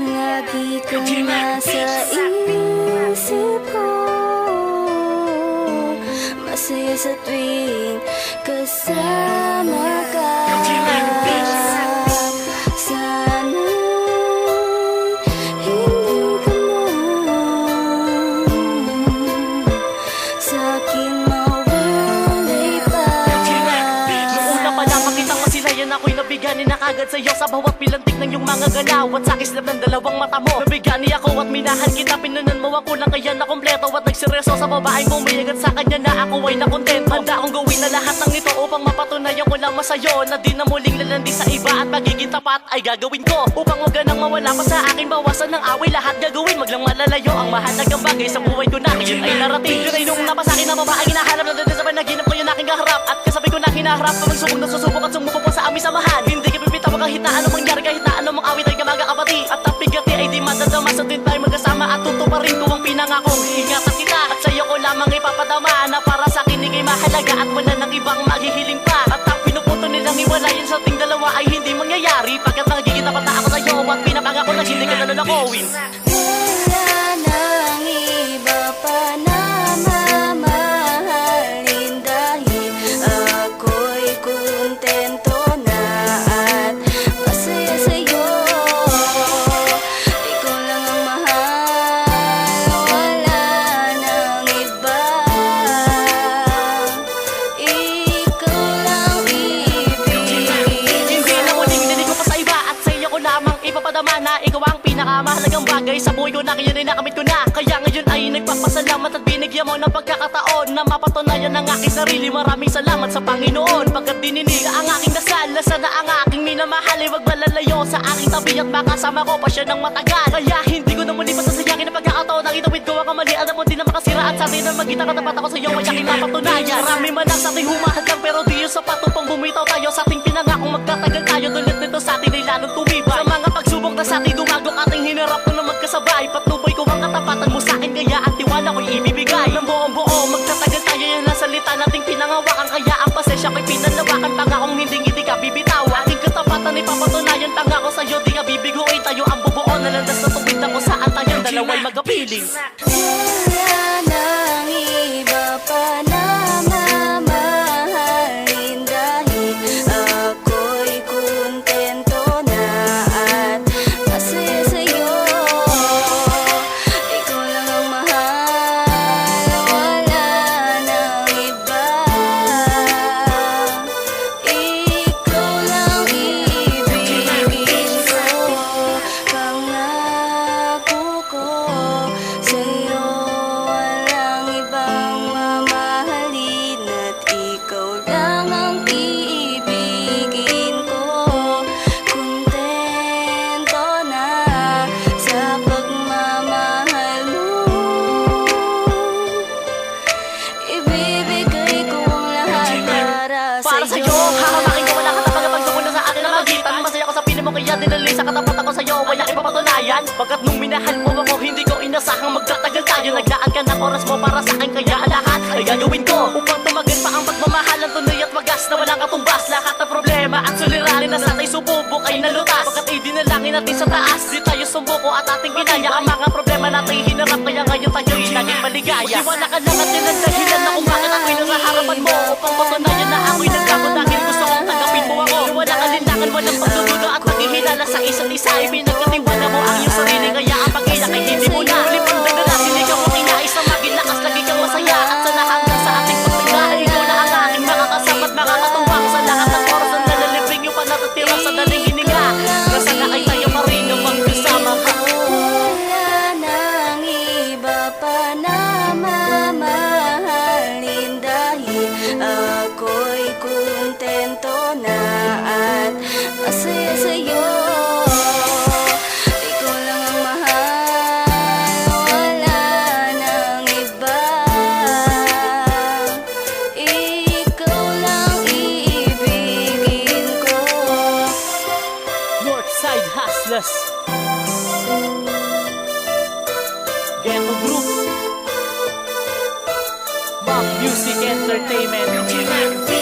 Lagi kang nasa isip ko. Masaya sa tuwing kasama kagad sa'yo. Sa bawat pilantik ng iyong mga galaw. At sa kislap ng dalawang mata mo. Nabigani ako at minahal kita. Pinunan mo ako lang kaya na kompleto At nagseryoso sa babaeng bumiyag. At sa kanya na ako ay nakontento. Handa akong gawin na lahat ng ito Upang mapatunayan ko lang sa'yo Na di na muling lalandi sa iba. At magiging tapat ay gagawin ko Upang wag ka nang mawala pa sa akin Bawasan ng away. Lahat gagawin Wag lang malalayo. Ang mahalagang bagay Sa buhay ko na ngayon ay narating. Yun ay nung napa sa akin na babaeng hinahanap Na doon sa panaginip ko yun aking kaharap. At kasabi ko na hinaharap Pag subok na susubok at sumubok pa sa aming samahan kahit na anong mangyari Kahit na anong awit ay kamaga kapati At ang bigati ay di madadama Sa tuwing tayo magkasama At tutuparin ko ang pinangakong Ingatan kita at sa'yo ko lamang ipapadama Na para sa akin ikay mahalaga At wala nang ibang maghihiling pa. At ang pinuputo nilang iwalayan sa ating dalawa Ay hindi mangyayari. Pagkat nagiging tapat na ako sa'yo At pinapangako na hindi ka nalulakowin Wala ipapadama na Ikaw ang pinakamahalagang bagay. Sa buhay ko na ngayon ay nakamit ko na. Kaya ngayon ay nagpapasalamat At binigyan mo ng pagkakataon Na mapatunayan ang aking sarili. Maraming salamat sa Panginoon Pagkat dininig ang aking dasal. Na sana ang aking minamahal? Ay wag malalayo sa aking tabi At makasama ko pa siya ng matagal. Kaya hindi ko na muli masasayakin ang pagkakataon Na itawid ko. Ang kamali Alam mo di na makasira. At sa atin na magkita katapat ako sa iyo Ay aking mapatunayan Marami man ang sa ating humahadlang Pero di yung sapat upang bumitaw tayo Sa ating pinangakong pinangawakan Kaya ang pasensya ko'y pinanawakan Pangakong hindi hindi ka bibitaw Ating katapatan ay papatunayan Pangako sa'yo di ka bibiguin Tayo ang bubuo na landas na tupid na kung saan tayong dalawa'y magapiling. Wala ipapatunayan Pagkat nung minahal mo ako Hindi ko inasahang magtatagal tayo. Naglaan ka ng oras mo para sa akin Kaya ang lahat ay gagawin ko. Upang tumagal pa ang pagmamahalan Tunay at wagas na walang katumbas. Lahat ng problema at suliranin Na sa ating sububok ay nalutas. Pagkat idinalangin natin sa taas Di tayo sumbuko at ating ginaya Ang mga problema natin hinarap Kaya ngayon tayo'y naging maligaya. Iwala ka lang at ang dahilan Na kung bakit ako'y nasa harapan mo. Upang patunayan na ako'y nagbago Dahil gusto kong tanggapin mo ako. Wala kalinlangan, walang pagdudulo At paghihinala sa isa't isa. Ipinagkatiwala ako'y kontento na at masaya sa'yo. Ikaw lang ang mahal, wala nang iba. Ikaw lang iibigin ko. Northside Hustlers. Ghetto Bump Music Entertainment.